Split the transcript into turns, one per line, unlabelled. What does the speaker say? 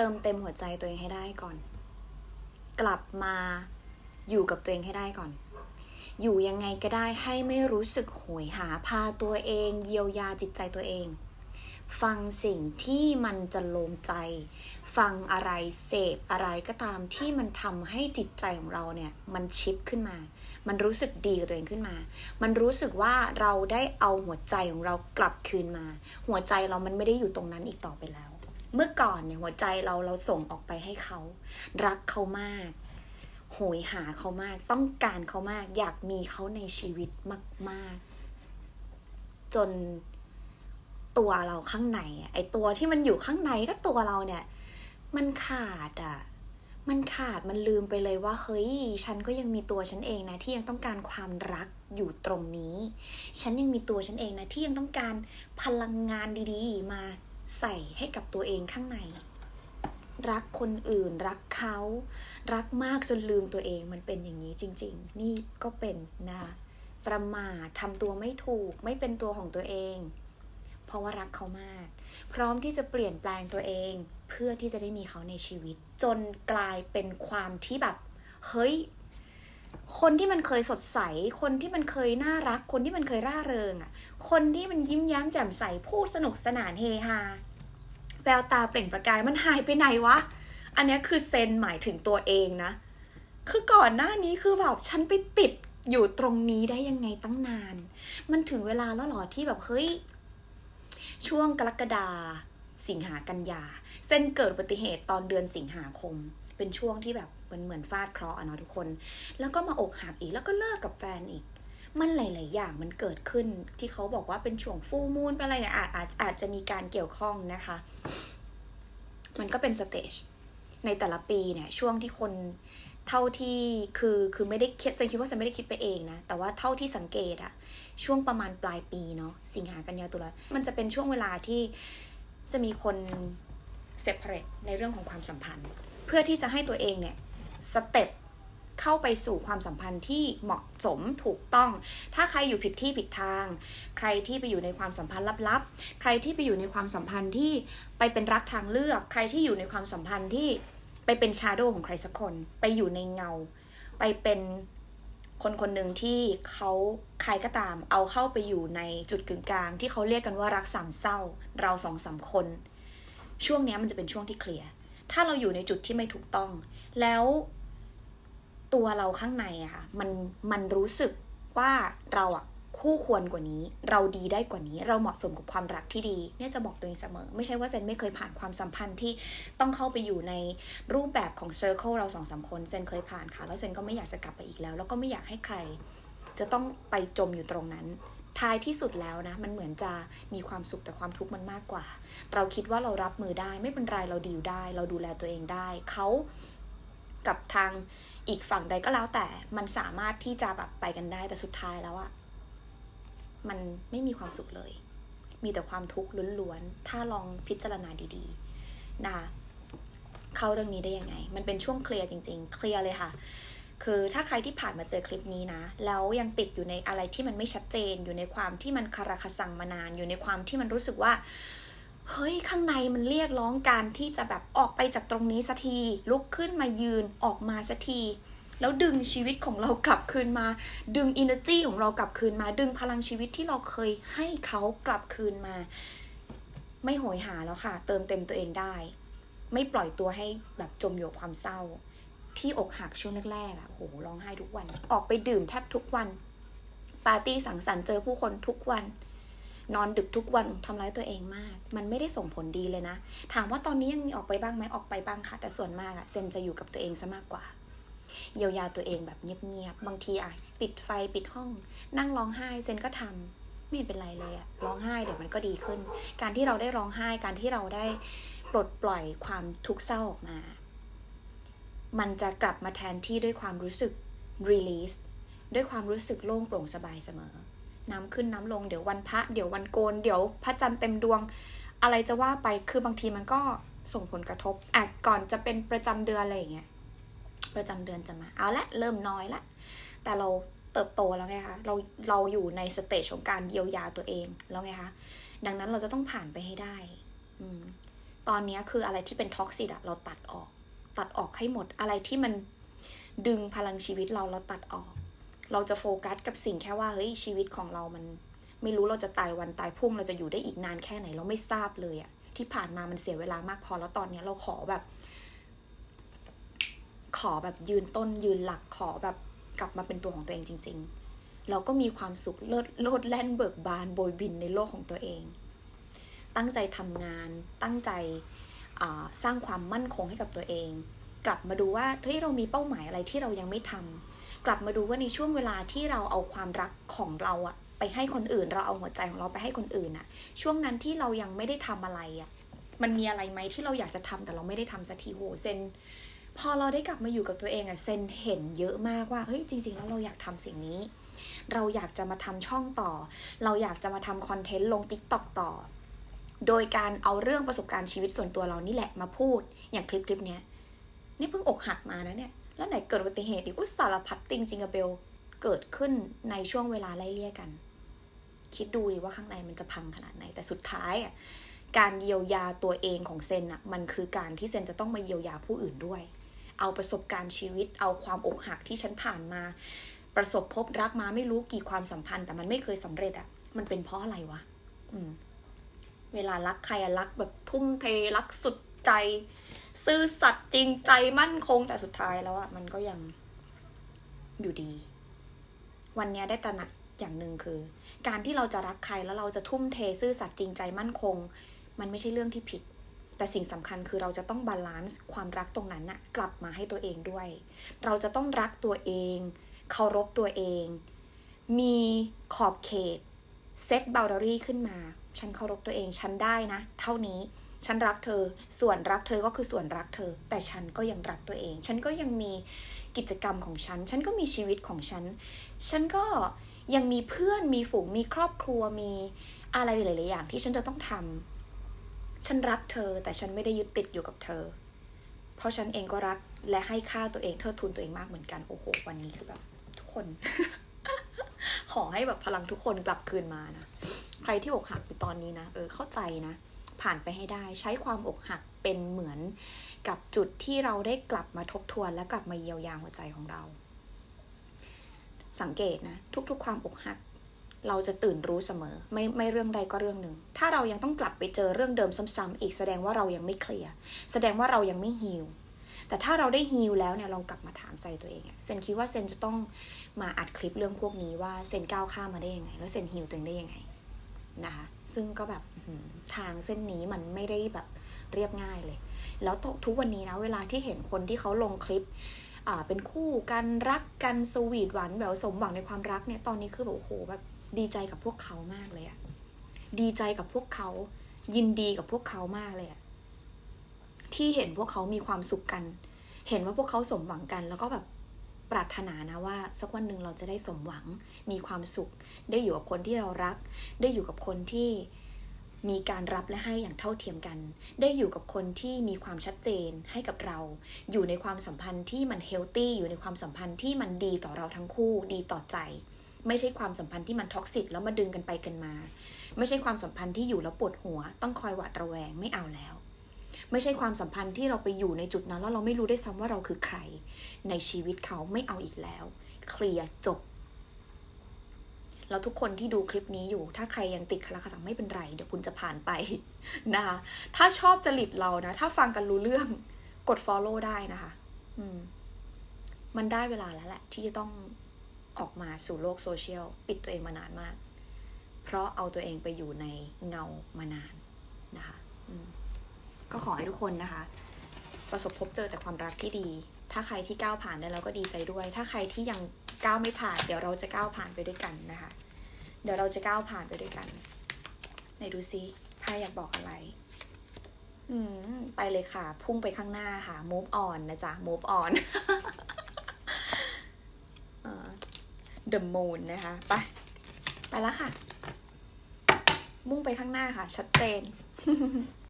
เติมเต็มหัวใจตัวเองให้ได้ก่อน กลับมาอยู่กับตัวเองให้ได้ก่อน อยู่ยังไงก็ได้ให้ไม่รู้สึกโหยหาพาตัวเอง เยียวยาจิตใจตัวเอง ฟังสิ่งที่มันจะโลงใจ ฟังอะไรเสพอะไรก็ตามที่มันทำให้จิตใจของเราเนี่ยมันชิปขึ้นมา มันรู้สึกดีกับตัวเองขึ้นมา มันรู้สึกว่าเราได้เอาหัวใจของเรากลับคืนมา หัวใจเรามันไม่ได้อยู่ตรงนั้นอีกต่อไปแล้ว เมื่อก่อนเนี่ยหัวใจเราเราส่งออกไปให้เขา รักเขามาก โหยหาเขามาก ต้องการเขามาก อยากมีเขาในชีวิตมาก ๆ จนตัวเราข้างในอะไอตัวที่มันอยู่ข้างในก็ตัวเราเนี่ย มันขาดอะ มันขาดมันลืมไปเลยว่า เฮ้ย ฉันก็ยังมีตัวฉันเองนะที่ยังต้องการความรักอยู่ตรงนี้ ฉันยังมีตัวฉันเองนะที่ยังต้องการพลังงานดีๆ มา ใส่ให้กับตัวเองข้างใน รักคนอื่น รักเขา รักมากจนลืมตัวเองมันเป็นอย่างนี้จริง ๆ นี่ก็เป็นนะประมาททำตัวไม่ถูกไม่เป็นตัวของตัวเอง เพราะว่ารักเขามาก พร้อมที่จะเปลี่ยนแปลงตัวเอง เพื่อที่จะได้มีเขาในชีวิต จนกลายเป็นความที่แบบ เฮ้ย คนที่มันเคยสดใส คนที่มันเคยน่ารัก คนที่มันเคยร่าเริงอะ คนที่มันยิ้มแย้มแจ่มใส พูดสนุกสนานเฮฮา แววตาเปล่งประกายมันหายไปไหนวะ อันนี้คือเซนหมายถึงตัวเองนะ คือก่อนหน้านี้คือแบบฉันไปติดอยู่ตรงนี้ได้ยังไงตั้งนาน มันถึงเวลาแล้วหรอที่แบบเฮ้ย ช่วงกรกฎาสิงหากันยา เส้นเกิดอุบัติเหตุตอนเดือนสิงหาคม เป็นช่วงที่แบบ เหมือนเหมือนฟาดเคราะห์อะเนาะทุกคน แล้วก็มาอกหักอีกแล้วก็เลิกกับแฟนอีก มันหลาย ๆ อย่างมันเกิดขึ้นที่เขาบอกว่าเป็นช่วงฟูมูนเป็นอะไรเนี่ยอาจอาจอาจจะมีการเกี่ยวข้องนะคะ มันก็เป็นสเตจในแต่ละปีเนี่ยช่วงที่คนเท่าที่คือคือไม่ได้คิดฉันคิดว่าฉันไม่ได้คิดไปเองนะแต่ว่าเท่าที่สังเกตอะช่วงประมาณปลายปีเนาะสิงหากันยาตุลามันจะเป็นช่วงเวลาที่จะมีคนเซ p เ r a t e ในเรื่องของความสัมพันธ์ เพื่อที่จะให้ตัวเองเนี่ย สเต็ปเข้าไปสู่ความสัมพันธ์ที่เหมาะสมถูกต้อง ถ้าใครอยู่ผิดที่ผิดทาง ใครที่ไปอยู่ในความสัมพันธ์ลับๆ ใครที่ไปอยู่ในความสัมพันธ์ที่ไปเป็นรักทางเลือก ใครที่อยู่ในความสัมพันธ์ที่ไปเป็นชาโดว์ของใครสักคน ไปอยู่ในเงา ไปเป็นคนคนหนึ่งที่เขาใครก็ตาม เอาเข้าไปอยู่ในจุดกึ่งกลาง ที่เขาเรียกกันว่ารักสามเศร้า เราสองสามคน ช่วงนี้มันจะเป็นช่วงที่เคลียร์ ถ้าเราอยู่ในจุดที่ไม่ถูกต้อง แล้ว ตัวเราข้างในอะค่ะมันมันรู้สึกว่าเราอะคู่ควรกว่านี้ เราดีได้กว่านี้ เราเหมาะสมกับความรักที่ดี เนี่ยจะบอกตัวเองเสมอ ไม่ใช่ว่าเซนไม่เคยผ่านความสัมพันธ์ที่ต้องเข้าไปอยู่ในรูปแบบของเซอร์เคิลเราสองสามคนเซนเคยผ่านค่ะ แล้วเซนก็ไม่อยากจะกลับไปอีกแล้ว แล้วก็ไม่อยากให้ใคร จะต้องไปจมอยู่ตรงนั้น ท้ายที่สุดแล้วนะ มันเหมือนจะมีความสุขแต่ความทุกข์มันมากกว่า เราคิดว่าเรารับมือได้ ไม่เป็นไรเราดีลได้ เราดูแลตัวเองได้เขา กับทางอีกฝั่งใดก็แล้วแต่มันสามารถที่จะแบบไปกันได้แต่สุดท้ายแล้วอะมันไม่มีความสุขเลย มีแต่ความทุกข์ล้วนๆ ถ้าลองพิจารณาดีๆนะคะเข้าเรื่องนี้ได้ยังไง มันเป็นช่วงเคลียร์จริง ๆ เคลียร์เลยค่ะ คือถ้าใครที่ผ่านมาเจอคลิปนี้นะ แล้วยังติดอยู่ในอะไรที่มันไม่ชัดเจน อยู่ในความที่มันคาราคาซังมานาน อยู่ในความที่มันรู้สึกว่า เฮ้ยข้างในมันเรียกร้องการที่จะแบบออกไปจากตรงนี้สักทีลุกขึ้นมายืนออกมาสักทีแล้วดึงชีวิตของเรากลับคืนมา ดึง energy ของเรากลับคืนมา ดึงพลังชีวิตที่เราเคยให้เขากลับคืนมา ไม่โหยหาแล้วค่ะ เติมเต็มตัวเองได้ ไม่ปล่อยตัวให้แบบจมอยู่กับความเศร้า ที่อกหักช่วงแรกๆอะ่ะโหร้องไห้ทุกวัน ออกไปดื่มแทบทุกวัน ปาร์ตี้สังสรรค์เจอผู้คนทุกวัน นอนดึกทุกวันทำร้ายตัวเองมาก มันไม่ได้ส่งผลดีเลยนะ ถามว่าตอนนี้ยังมีออกไปบ้างไหมออกไปบ้างค่ะ แต่ส่วนมากอะเซนจะอยู่กับตัวเองซะมากกว่า เยียวยาตัวเองแบบเงียบๆ บางทีอะปิดไฟปิดห้อง นั่งร้องไห้เซนก็ทำไม่เห็นเป็นไรเลยอะร้องไห้เดี๋ยวมันก็ดีขึ้น การที่เราได้ร้องไห้ การที่เราได้ปลดปล่อยความทุกข์เศร้าออกมา มันจะกลับมาแทนที่ด้วยความรู้สึก release ด้วยความรู้สึกโล่งโปร่งสบายเสมอ น้ำขึ้นน้ำลงเดี๋ยววันพระเดี๋ยววันโกนเดี๋ยวพระจันทร์เต็มดวง อะไรจะว่าไปคือบางทีมันก็ส่งผลกระทบอะก่อนจะเป็นประจำเดือนอะไรอย่างเงี้ยประจำเดือนจะมาเอาละเริ่มน้อยละ แต่เราเติบโตแล้วไงคะเราเราอยู่ในสเตจของการเยียวยาตัวเองแล้วไงคะดังนั้นเราจะต้องผ่านไปให้ได้อืมตอนนี้คืออะไรที่เป็นท็อกซิตอะเราตัดออก ตัดออกให้หมดอะไรที่มันดึงพลังชีวิตเราเราตัดออก เราจะโฟกัสกับสิ่งแค่ว่าเฮ้ยชีวิตของเรามัน ไม่รู้เราจะตายวันตายพรุ่งเราจะอยู่ได้อีกนานแค่ไหนเราไม่ทราบเลยอะที่ผ่านมามันเสียเวลามากพอแล้วตอนเนี้ยเราขอแบบ ขอแบบยืนต้นยืนหลักขอแบบกลับมาเป็นตัวของตัวเองจริง ๆ เราก็มีความสุขเลิศโลดแล่นเบิกบานโบยบินในโลกของตัวเอง ตั้งใจทำงาน ตั้งใจสร้างความมั่นคงให้กับตัวเอง กลับมาดูว่าเฮ้ยเรามีเป้าหมายอะไรที่เรายังไม่ทำ กลับมาดูว่าในช่วงเวลาที่เราเอาความรักของเราอะไปให้คนอื่น เราเอาหัวใจของเราไปให้คนอื่นอะช่วงนั้นที่เรายังไม่ได้ทำอะไรอะมันมีอะไรไหมที่เราอยากจะทำแต่เราไม่ได้ทำสักทีโหเซนพอเราได้กลับมาอยู่กับตัวเองอะเซนเห็นเยอะมากว่าเฮ้ยจริง ๆ แล้วเราอยากทำสิ่งนี้ เราอยากจะมาทำช่องต่อ เราอยากจะมาทำคอนเทนต์ลง t ิ k t o k ต่อ โดยการเอาเรื่องประสบการณ์ชีวิตส่วนตัวเรานี่แหละมาพูดอย่างคลิปคลิปเนี้ยนี่เพิ่งอกหักมานะเนี่ย แล้วไหนเกิดอุบัติเหตุอีกอุสารพัดติงจิงกับเบลเกิดขึ้นในช่วงเวลาไล่เลี่ยกัน คิดดูดิว่าข้างในมันจะพังขนาดไหน แต่สุดท้ายอะการเยียวยาตัวเองของเซนอะมันคือการที่เซนจะต้องมาเยียวยาผู้อื่นด้วย เอาประสบการณ์ชีวิต เอาความอกหักที่ฉันผ่านมา ประสบพบรักมาไม่รู้กี่ความสัมพันธ์ แต่มันไม่เคยสำเร็จอะมันเป็นเพราะอะไรวะอืมเวลารักใครอะรักแบบทุ่มเทรักสุดใจ ซื่อสัตย์จริงใจมั่นคงแต่สุดท้ายแล้วอะมันก็ยังอยู่ดี วันเนี้ยได้ตระหนักอย่างหนึ่งคือ การที่เราจะรักใครแล้วเราจะทุ่มเทซื่อสัตย์จริงใจมั่นคง มันไม่ใช่เรื่องที่ผิด แต่สิ่งสำคัญคือเราจะต้องบาลานซ์ความรักตรงนั้นน่ะกลับมาให้ตัวเองด้วย เราจะต้องรักตัวเอง เคารพตัวเอง มีขอบเขตเซตบ o ล d ารีขึ้นมา ฉันเคารพตัวเอง ฉันได้นะ เท่านี้ ฉันรักเธอ ส่วนรักเธอก็คือส่วนรักเธอ แต่ฉันก็ยังรักตัวเอง ฉันก็ยังมีกิจกรรมของฉัน ฉันก็มีชีวิตของฉัน ฉันก็ยังมีเพื่อน มีฝูง มีครอบครัว มีอะไรหลายๆอย่างที่ฉันจะต้องทำฉันรักเธอ แต่ฉันไม่ได้ยึดติดอยู่กับเธอ เพราะฉันเองก็รักและให้ค่าตัวเองเทิดทุนตัวเองมากเหมือนกัน โอ้โห วันนี้คือแบบทุกคน ขอให้แบบพลังทุกคนกลับคืนมานะ ใครที่อกหักอยู่ตอนนี้นะ เออ เข้าใจนะ ผ่านไปให้ได้ ใช้ความอกหักเป็นเหมือนกับจุดที่เราได้กลับมาทบทวน และกลับมาเยียวยาหัวใจของเรา สังเกตนะ ทุกๆ ความอกหัก เราจะตื่นรู้เสมอ ไม่ไม่เรื่องใดก็เรื่องหนึ่ง ถ้าเรายังต้องกลับไปเจอเรื่องเดิมซ้ำๆอีกแสดงว่าเรายังไม่เคลียร์แสดงว่าเรายังไม่ฮีลแต่ถ้าเราได้ฮีลแล้วเนี่ยลองกลับมาถามใจตัวเองอะเซนคิดว่าเซนจะต้องมาอัดคลิปเรื่องพวกนี้ว่าเซนก้าวข้ามมาได้ยังไง แล้วเซนฮีลตัวเองได้ยังไง นะคะ ซึ่งก็แบบทางเส้นนี้มันไม่ได้แบบเรียบง่ายเลย แล้วทุกวันนี้นะ เวลาที่เห็นคนที่เขาลงคลิปอ่าเป็นคู่กันรักกันสวีทหวานแบบสมหวังในความรักเนี่ยตอนนี้คือแบบโอ้โหแบบดีใจกับพวกเขามากเลยอะดีใจกับพวกเขา ยินดีกับพวกเขามากเลยอะที่เห็นพวกเขามีความสุขกัน เห็นว่าพวกเขาสมหวังกันแล้วก็แบบ ปรารถนานะว่าสักวันหนึ่งเราจะได้สมหวัง มีความสุข ได้อยู่กับคนที่เรารัก ได้อยู่กับคนที่มีการรับและให้อย่างเท่าเทียมกัน ได้อยู่กับคนที่มีความชัดเจนให้กับเรา อยู่ในความสัมพันธ์ที่มันเฮลตี้อยู่ในความสัมพันธ์ที่มันดีต่อเราทั้งคู่ ดีต่อใจ ไม่ใช่ความสัมพันธ์ที่มันท็อกซิกแล้วมาดึงกันไปกันมา ไม่ใช่ความสัมพันธ์ที่อยู่แล้วปวดหัว ต้องคอยหวาดระแวงไม่เอาแล้ว ไม่ใช่ความสัมพันธ์ที่เราไปอยู่ในจุดนั้น แล้วเราไม่รู้ได้วยซ้ำว่าเราคือใคร ในชีวิตเขาไม่เอาอีกแล้ว เคลียร์จบแล้วทุกคนที่ดูคลิปนี้อยู่ ถ้าใครยังติดคาราคาสังไม่เป็นไร เดี๋ยวคุณจะผ่านไปนะคะ ถ้าชอบจริตเรานะ ถ้าฟังกันรู้เรื่องกด follow ได้นะคะ อืม มันได้เวลาแล้วแหละ ที่จะต้องออกมาสู่โลกโซเชียล ปิดตัวเองมานานมาก เพราะเอาตัวเองไปอยู่ในเงามานานนะคะ อืม ก็ขอให้ทุกคนนะคะ ประสบพบเจอแต่ความรักที่ดี ถ้าใครที่ก้าวผ่านได้แล้วก็ดีใจด้วย ถ้าใครที่ยังก้าวไม่ผ่าน เดี๋ยวเราจะก้าวผ่านไปด้วยกันนะคะ เดี๋ยวเราจะก้าวผ่านไปด้วยกันไหนดูซิไพ่อยากบอกอะไรอืมไปเลยค่ะ พุ่งไปข้างหน้าค่ะ move on นะจ๊ะ move on เอ่อ the moon นะคะไปไปแล้วค่ะ มุ่งไปข้างหน้าค่ะ ชัดเจน